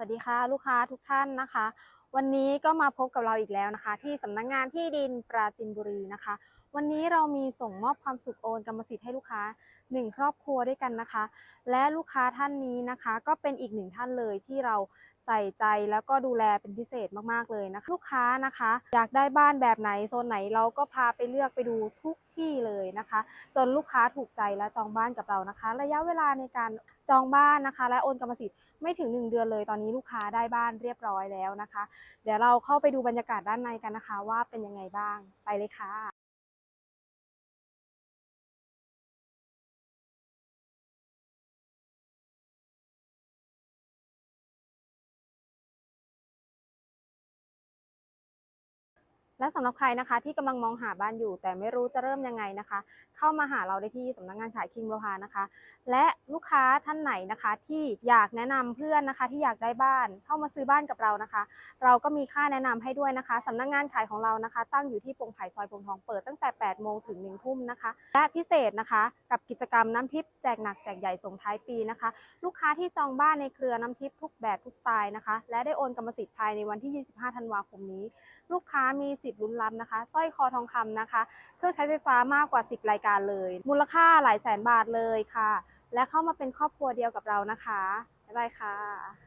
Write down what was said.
วัสดีค่ะลูกค้าทุกท่านนะคะ วันนี้ก็มาพบกับเราอีกแล้วนะคะ ที่สำนักงานที่ดินปราจินบุรีนะคะ วันนี้เรามีส่งมอบความสุขโอนกรรมสิทธิ์ให้ลูกค้าหนึ่งครอบครัวด้วยกันนะคะ และลูกค้าท่านนี้นะคะ ก็เป็นอีกหนึ่งท่านเลยที่เราใส่ใจแล้วก็ดูแลเป็นพิเศษมากๆเลยนะคะ ลูกค้านะคะ อยากได้บ้านแบบไหนโซนไหนเราก็พาไปเลือกไปดูทุกที่เลยนะคะ จนลูกค้าถูกใจและจองบ้านกับเรานะคะ ระยะเวลาในการจองบ้านนะคะ และโอนกรรมสิทธิ์ไม่ถึง 1 เดือนเลยตอนนี้ลูกค้าได้บ้านเรียบร้อยแล้วนะคะเดี๋ยวเราเข้าไปดูบรรยากาศด้านในกันนะคะ ว่าเป็นยังไงบ้างไปเลยค่ะ และสำหรับใครนะคะที่กำลังมองหาบ้านอยู่ แต่ไม่รู้จะเริ่มยังไงนะคะ เข้ามาหาเราได้ที่สำนักงานขายคิงโลหานะคะ และลูกค้าท่านไหนนะคะที่อยากแนะนำเพื่อนนะคะ ที่อยากได้บ้านเข้ามาซื้อบ้านกับเรานะคะ เราก็มีค่าแนะนำให้ด้วยนะคะสำนักงานขายของเรานะคะ ตั้งอยู่ที่ปงไผ่ซอยปงทองเปิดตั้งแต่8โมงถึง1ทุ่มนะคะและพิเศษนะคะ กับกิจกรรมน้ำทิพย์แจกหนักแจกใหญ่ส่งท้ายปีนะคะ ลูกค้าที่จองบ้านในเครือน้ำทิพย์ทุกแบบทุกสไตล์นะคะ และได้โอนกรรมสิทธิ์ภายในวันที่ 25 ธันวาคมนี้ ลูกค้ามีสิทธิลุ้นรับนะคะสร้อยคอทองคำนะคะ เครื่องใช้ไฟฟ้ามากกว่า 10 รายการเลย มูลค่าหลายแสนบาทเลยค่ะ และเข้ามาเป็นครอบครัวเดียวกับเรานะคะบ๊ายบายค่ะ